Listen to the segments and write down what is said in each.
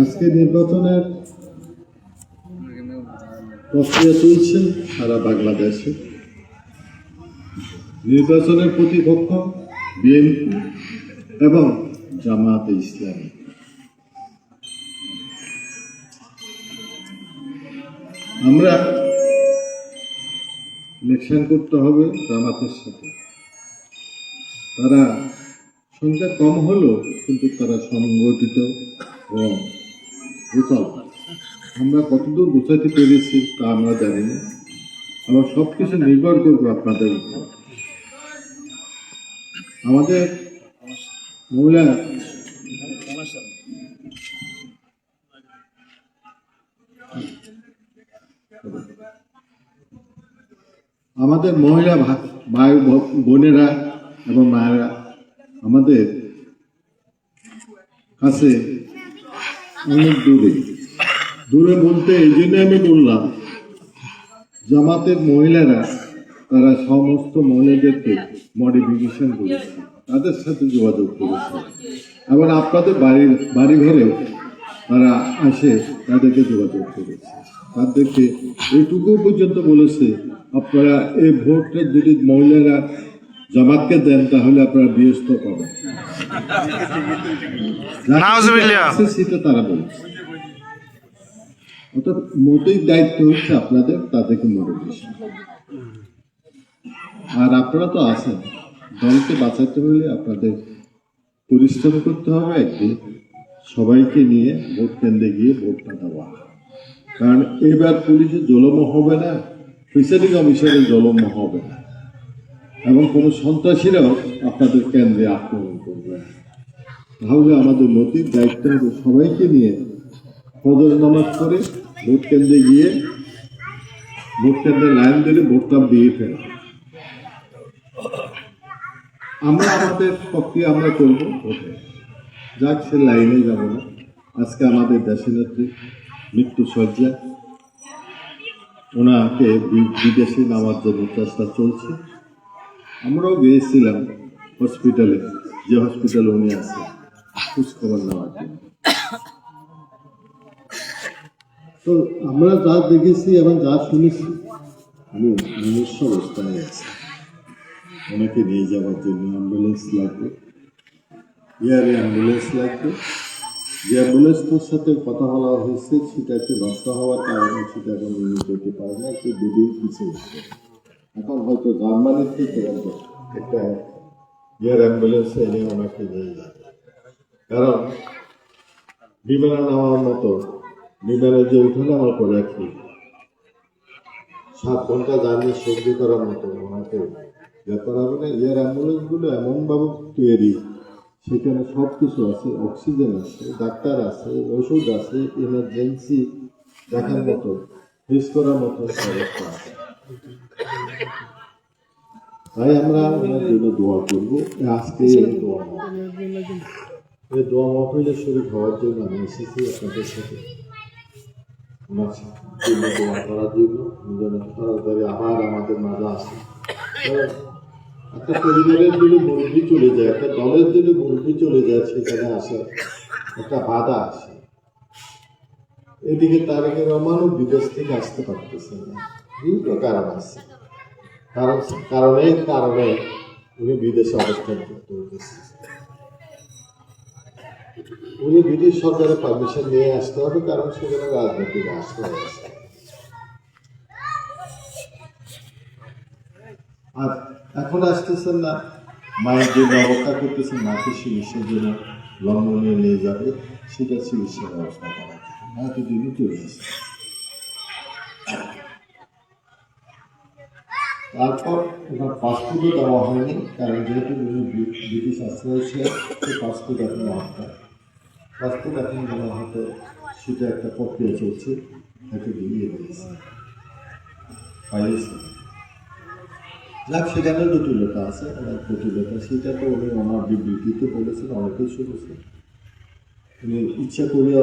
আজকে নির্বাচনের প্রক্রিয়া চলছে সারা বাংলাদেশে। নির্বাচনের প্রতিপক্ষ বিএনপি এবং জামাতে ইসলামী। আমরা ইলেকশন করতে হবে জামাতের সাথে। তারা সংখ্যা কম হলেও কিন্তু তারা সংগঠিত এবং আমরা কতদূর গোছাতে পেরেছি তা আমরা জানি না। আবার সব কিছু নির্ভর করব আপনাদের উপর। আমাদের মহিলা আমাদের মহিলা ভাই, বোনেরা এবং মায়েরা আমাদের কাছে অনেক দূরে। দূরে বলতে এই জন্য আমি বললাম, জামাতের মহিলারা, তারা সমস্ত মহিলাদেরকে মডিফিকেশন করেছে, তাদের সাথে যোগাযোগ করেছে। আবার আপনাদের বাড়ির বাড়ি ঘরেও তারা আসে, তাদেরকে যোগাযোগ করেছে। তাদেরকে এইটুকু পর্যন্ত বলেছে, আপনারা এই ভোটটা যদি মহিলারা জামাতকে দেন তাহলে আপনারা বৃহস্ত পাবেন। তারা বলছে অর্থাৎ মোটেই দায়িত্ব হচ্ছে আপনাদের তাদেরকে মোটিভেশন আর আপনারা তো আছেন। দলকে বাঁচাতে হলে আপনাদের পরিশ্রম করতে হবে একদিন সবাইকে নিয়ে ভোট কেন্দ্রে গিয়ে ভোটটা দেওয়া। কারণ এবার পুলিশের জলম হবে না প্রিসাইডিং অফিসারের জলম হবে না। এবং কোনো সন্ত্রাসীরাও আপনাদের কেন্দ্রে আক্রমণ করবে তাহলে আমাদের নথির দায়িত্ব হবে সবাইকে নিয়ে ফজর নামাজ করে ভোট কেন্দ্রে গিয়ে ভোট কেন্দ্রে লাইন ধরে ভোটটা দিয়ে ফেলা। আমরা আমাদের প্রক্রিয়া আমরা করব ভোটে। যাক, সে লাইনে যাব না। আজকে আমাদের দেশের নেত্রী মৃত্যু সজ্জা ওনাকে বিদেশে নেওয়ার জন্য চেষ্টা চলছে। আমরাও গিয়েছিলাম হসপিটালে যে হসপিটালে উনি আছে খোঁজখবর নেওয়ার জন্য। তো আমরা যা দেখেছি এবং যা শুনেছি, আমি নিজস্ব অবস্থায় আছি। ওনাকে নিয়ে যাওয়ার জন্য অ্যাম্বুলেন্স লাগবে। এয়ারে অ্যাম্বুলেন্স লাগবে। যে অ্যাম্বুলেন্সটার সাথে কথা বলা হয়েছে, সেটা একটু নষ্ট হওয়ার কারণে সেটা এখন যেতে পারে না, একটু দুদিন পিছিয়ে এখন হয়তো জার্মানি থেকে একটা এয়ার অ্যাম্বুলেন্স এনে ওনাকে নিয়ে যাবে। কারণ বিমানে নেওয়ার মতো, বিমানে যে উঠে নামার পরে একটি সাত ঘণ্টা জার্নি সহ্য করার মতো ওনাকে ব্যাপার হবে না। এয়ার অ্যাম্বুলেন্সগুলো এমনভাবে তৈরি, সেখানে সব কিছু আছে, অক্সিজেন আছে, ডাক্তার আছে, ওষুধ আছে ইমার্জেন্সি দেখার মতো ফেস করার মতো ব্যবস্থা আছে। তাই আমরা ওনার জন্য দোয়া করব। আজকে দোয়া দোয়া শরীর হওয়ার জন্য আমি এসেছি আপনাদের সাথে। জন্য দোয়া করার জন্য। তাড়াতাড়ি আবার আমাদের মাঝে আসে। একটা পরিবারের মুরগি চলে যায়, একটা দলের মুরগি চলে যায় সেখানে একটা বাধা আসে এদিকে তারেকের রহমানও বিদেশ থেকে আসতে পারতেছে না। বিভিন্ন কারণ আছে। কারণ কারণে কারণে উনি বিদেশে অবস্থান করতে হতেছে উনি ব্রিটিশ সরকারের পারমিশন নিয়ে আসতে হবে, কারণ সেখানে রাজনৈতিক আশ্রয় আছে। আর এখন আসতেছেন না, মায়ের জন্য অপেক্ষা করতেছেন, মাকে চিকিৎসার জন্য লন্ডনে নিয়ে যাবে, সেটা চিকিৎসার ব্যবস্থা করা মাকে জন্য চলে আসছে তারপর ওনার পাসপোর্টও দেওয়া হয়নি, কারণ যেহেতু উনি ব্রিটিশ আশ্রয় ছিলেন সেই পাসপোর্ট এখন হত্যা পাসপোর্ট এখন দেওয়া হতো সেটা একটা প্রক্রিয়া চলছে, তাকে দিয়ে দিয়েছে। যাক সেখানে জটিলতা আছে, অনেক জটিলতা সেটা তো উনি ওনার বিবৃতিতে বলেছেন অনেকেই শুনেছেন। উনি ইচ্ছা করিয়া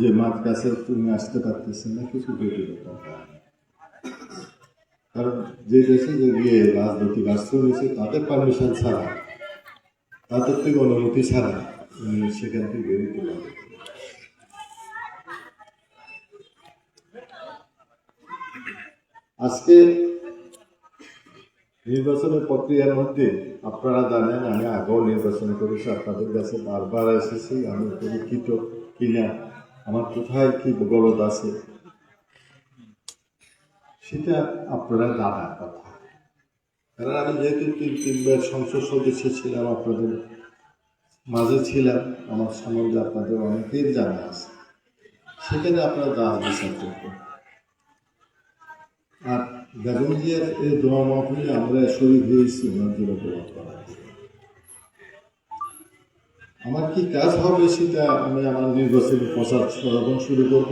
যে মার কাছে তুমি আসতে পারতেছেন না, কিছু জটিলতা কারণ যে দেশে যে গিয়ে রাজনৈতিক আশ্রয় নিয়েছে, তাদের পারমিশন ছাড়া, তাদের থেকে অনুমতি ছাড়া সেখান থেকে বেরোতে পারবেন আজকে নির্বাচনের প্রক্রিয়ার মধ্যে আপনারা জানেন, আমি আগেও নির্বাচন করেছি, আপনাদের কাছে বারবার এসেছি, আমি পরীক্ষিত কিনা, আমার কোথায় কি গলদ আছে সেটা আপনারা জানার কথা। কারণ আমি যেহেতু তিন, তিনবার সংসদ সদস্য ছিলাম, আপনাদের মাঝে ছিলাম, আমার সম্বন্ধে আপনাদের অনেকের জানা আছে। সেখানে আপনারা জানা বিচার করবেন। আর বেগম জিয়ার এই দোয়া মাহফিলে আমরা শরীর হয়েছি, ওনার জন্য দোয়া করা আমার কি কাজ হবে সেটা আমি আমার নির্বাচনী প্রচার শুরু করব,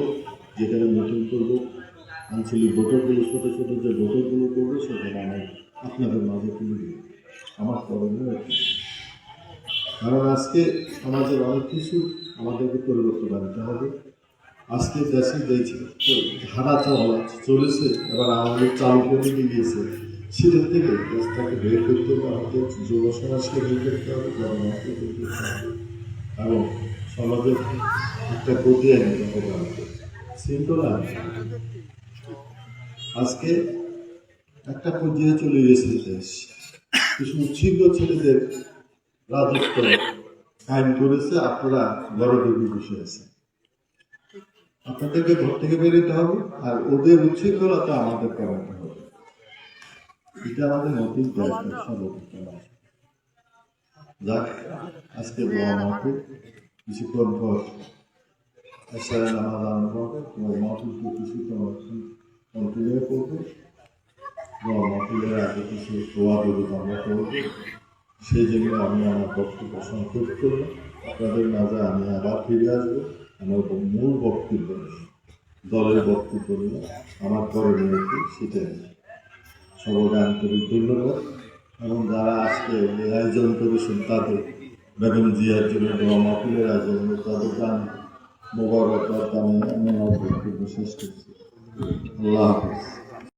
যেখানে মিটিং করব। আঞ্চলিক ভোটারগুলো ছোটো ছোটো যে ভোটারগুলো করব সেটা আমি আপনাদের মাঝে তুলে দিব আমার করণীয়। কারণ আজকে সমাজের অনেক কিছু আমাদেরকে পরিবর্তন আনতে হবে আজকে দেশে যে ধারা চলা চলেছে, এবার আমাদের চালু করে দিয়েছে সেটা থেকে দেশটাকে বের করতে হবে, আমাদের যুব সমাজকে বের করতে হবে, জনগণকে বের করতে হবে এবং সমাজের একটা গতি আনতে হবে আমাদের শৃঙ্খলা। আজকে একটা পর্যায়ে চলে গেছে দেশ। কিছু উচ্ছিন্ন ছেলেদের রাজত্ব। আইন করেছে, আপনারা বড় ডুবি বসে আছে আপনাদেরকে ঘর থেকে বেরোতে হবে আর ওদের উচ্ছৃঙ্খলতা আমাদের কমাতে হবে। এটা আমাদের নতুন দায়িত্ব সর্বপ্রথম। যাক, আজকে দোয়া মাহফিল কিছুক্ষণ পর এসারে নামাজ আনব দোয়া মাহফিলকে কিছুক্ষণ কন্টিনিউ করব দোয়া মাহফিলের আগে কিছু দোয়া দরুদ আমরা করব সেই জন্য আমি আমার বক্তব্য সংক্ষেপ করব আপনাদের মাঝে আমি আবার ফিরে আসব আমার মূল বক্তব্য নিয়ে দলের বক্তব্য নিয়ে আমার করণীয় কি সেটাই সবাইকে আন্তরিক ধন্যবাদ এবং যারা আজকে আয়োজন করেছেন তাদের বেগম জিয়ার জন্য মাহফিলের আয়োজন তাদের গান মোবারক আমি আমার আল্লাহ হাফিজ